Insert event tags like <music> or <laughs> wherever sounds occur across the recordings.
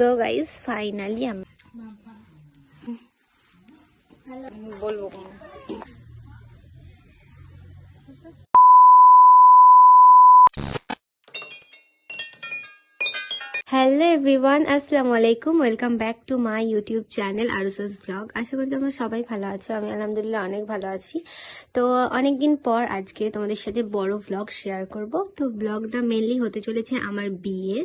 তো guys finally আমি বলব কোনো হ্যালো এভরিওয়ান আসসালামু আলাইকুম welcome back to my YouTube channel আরুসাস blog আশা করি তোমরা সবাই ভালো আছো। আমি আলহামদুলিল্লাহ অনেক ভালো আছি। তো অনেক দিন পর আজকে তোমাদের সাথে বড় ব্লগ শেয়ার করব। তো ব্লগটা মেনলি হতে চলেছে আমার বিয়ের।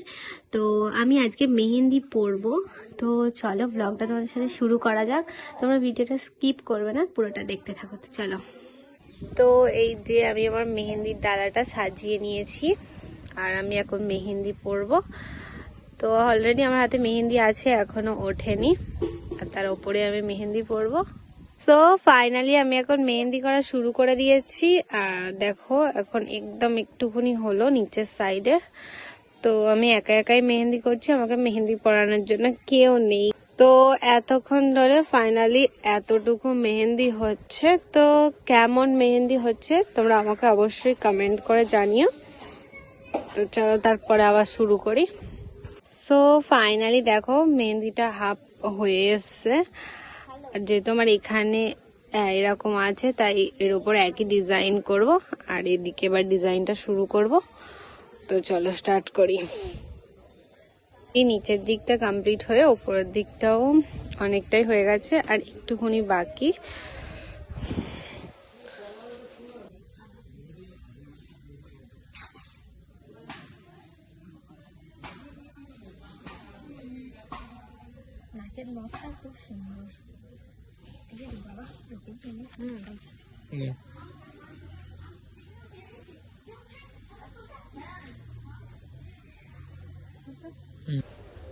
তো আমি আজকে মেহেন্দি পরবো। তো চলো ব্লগটা তোমাদের সাথে শুরু করা যাক। তোমরা ভিডিওটা স্কিপ করবে না, পুরোটা দেখতে থাকো। তো চলো। তো এই দিয়ে আমি আমার মেহেন্দির ডালাটা সাজিয়ে নিয়েছি। আর আমি এখন মেহেন্দি পরবো। তো অলরেডি আমার হাতে মেহেন্দি আছে, এখনও ওঠেনি। আর তার ওপরে আমি মেহেন্দি পরবো। সো ফাইনালি আমি এখন মেহেন্দি করা শুরু করে দিয়েছি। আর দেখো, এখন একদম একটুখানি হলো নিচের সাইডে তো আমি একা একাই মেহেন্দি করছি, আমাকে মেহেন্দি পরানোর জন্য কেউ নেই। তো এতক্ষণ ধরে ফাইনালি এতটুকু মেহেন্দি হচ্ছে। তো কেমন মেহেন্দি হচ্ছে তোমরা আমাকে অবশ্যই কমেন্ট করে জানিও। তো চলো তারপরে আবার শুরু করি। সো ফাইনালি দেখো, মেহেন্দিটা হাফ হয়ে এসছে। যেহেতু আমার এখানে এরকম আছে, তাই এর উপর একই ডিজাইন করব। আর এদিকে এবার ডিজাইনটা শুরু করব। তো চলো স্টার্ট করি। এই নিচের দিকটা কমপ্লিট হয়ে ওপরের দিকটাও অনেকটাই হয়ে গেছে, আর একটুখানি বাকি। খুব সুন্দর। বাবা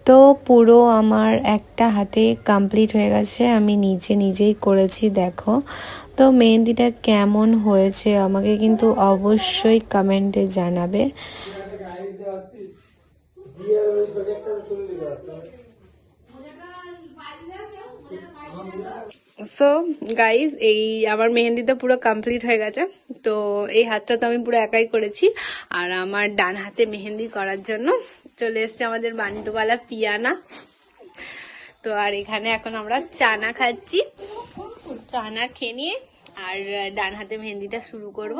তো পুরো আমার একটা হাতে কমপ্লিট হয়ে গেছে আমি নিজে নিজেই করেছি দেখো। তো মেহেন্দিটা কেমন হয়েছে আমাকে কিন্তু অবশ্যই কমেন্টে জানাবে। সো গাইজ এই আমার মেহেন্দি তো পুরো কমপ্লিট হয়ে গেছে। তো এই হাতটা তো আমি পুরো একাই করেছি। আর আমার ডান হাতে মেহেন্দি করার জন্য চলে এসছে আমাদের বান্টুওয়ালা পিয়ানা। তো আর এখানে এখন আমরা চানা খাচ্ছি। চানা খেয়ে নিয়ে আর ডান হাতে মেহেন্দিটা শুরু করব।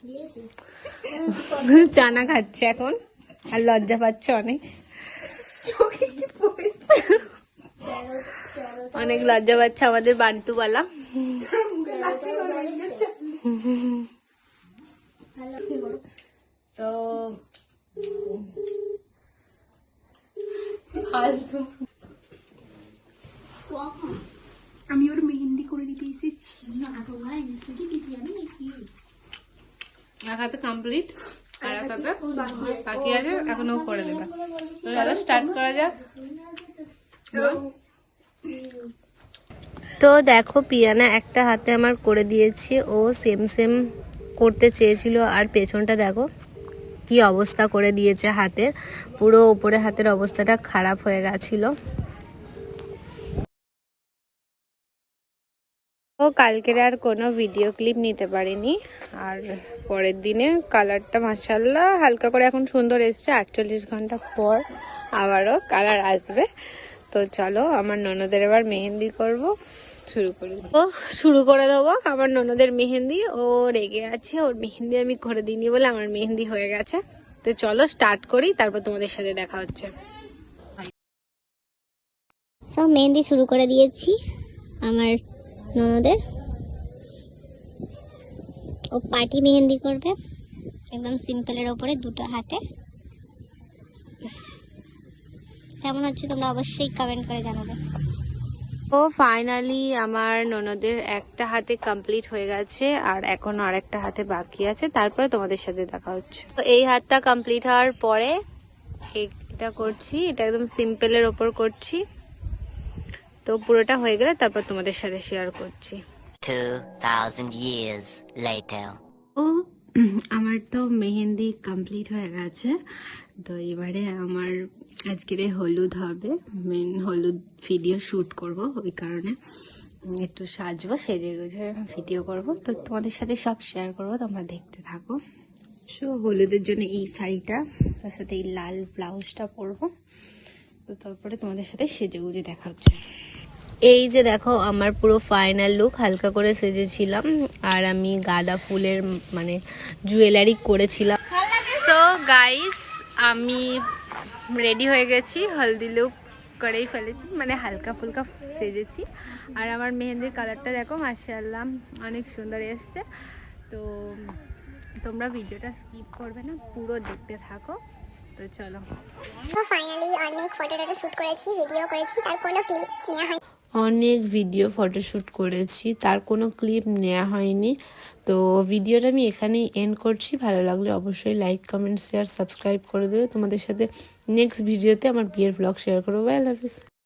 <laughs> চানা খাচ্ছে এখন আর লজ্জা পাচ্ছে অনেক। অনেক লজ্জা পাচ্ছে আমাদের বান্টুওয়ালা তো আমি ওর মেহেন্দি করে দিতে এসেছি। না তোমার আমি এক হাতে কমপ্লিট আর এক হাতে বাকি আছে। এখনও করে দেবে। তো চলো স্টার্ট করা যাক। তো দেখো পিয়ানা একটা হাতে আমার করে দিয়েছে ও সেম সেম করতে চেয়েছিল আর পেছনটা দেখো কি অবস্থা করে দিয়েছে হাতে। পুরো উপরে হাতের অবস্থাটা খারাপ হয়ে গেছিল। ও কালকের আর কোনো ভিডিও ক্লিপ নিতে পারিনি। আর পরের দিনে কালারটা মাসাল্লাহ হালকা করে এখন সুন্দর এসছে, আটচল্লিশ ঘণ্টা পর আবারও কালার আসবে। তো চলো, আমার ননদের এবার মেহেন্দি করব, শুরু করি ও, শুরু করে দেবো আমার ননদের মেহেন্দি। ও রেগে আছে, ওর মেহেন্দি আমি করে দিইনি বলে আমার মেহেন্দি হয়ে গেছে। তো চলো স্টার্ট করি, তারপর তোমাদের সাথে দেখা হচ্ছে। সব মেহেন্দি শুরু করে দিয়েছি। আমার ননদের ও পার্টি মেহেন্দি করবে, একদম সিম্পলের ওপরে দুটো হাতে। কেমন হচ্ছে তোমরা অবশ্যই কমেন্ট করে জানাবে। ও ফাইনালি আমার ননদের একটা হাতে কমপ্লিট হয়ে গেছে, আর এখনও আরেকটা হাতে বাকি আছে, তারপরে তোমাদের সাথে দেখা হচ্ছে। তো এই হাতটা কমপ্লিট হওয়ার পরে, এটা করছি, এটা একদম সিম্পলের ওপর করছি। তো পুরোটা হয়ে গেলে তারপর তোমাদের সাথে শেয়ার করছি। 2,000 years later. ও আমার তো মেহেন্দি কমপ্লিট হয়ে গেছে। তো এবারে আমার আজকের হলুদ হবে। মেন হলুদ ভিডিও শ্যুট করব ওই কারণে। একটু সাজবো সেজে গুজে ভিডিও করব। তো তোমাদের সাথে সব শেয়ার করব তোমরা দেখতে থাকো। সো হলুদের জন্য এই শাড়িটা তার সাথে এই লাল ব্লাউজটা পরবো। তো তারপরে তোমাদের সাথে সেজে গুজে দেখা হচ্ছে। এই যে দেখো, আমার পুরো ফাইনাল লুক হালকা করে সেজেছিলাম, আর আমি গাঁদা ফুলের মানে জুয়েলারি করেছিলাম। সো গাইস আমি রেডি হয়ে গেছি হলদি লুক করেই ফেলেছি মানে হালকা ফুলকা সেজেছি। আর আমার মেহেন্দির কালারটা দেখো মার্শাল্লাহ অনেক সুন্দর এসছে। তো, তোমরা ভিডিওটা স্কিপ করবে না, পুরো দেখতে থাকো। তো চলো। ফাইনালি অনেক ফটো টটো শ্যুট করেছি ভিডিও করেছি, তার কোনো ক্লিপ নেওয়া হয় অনেক ভিডিও ফটোশ্যুট করেছি, তার কোনো ক্লিপ নেওয়া হয়নি। তো ভিডিওটা আমি এখানেই এন্ড করছি, ভালো লাগলে অবশ্যই লাইক কমেন্ট শেয়ার সাবস্ক্রাইব করে দেবে। তোমাদের সাথে নেক্সট ভিডিওতে আমার বিয়ের ব্লগ শেয়ার করব। Bye you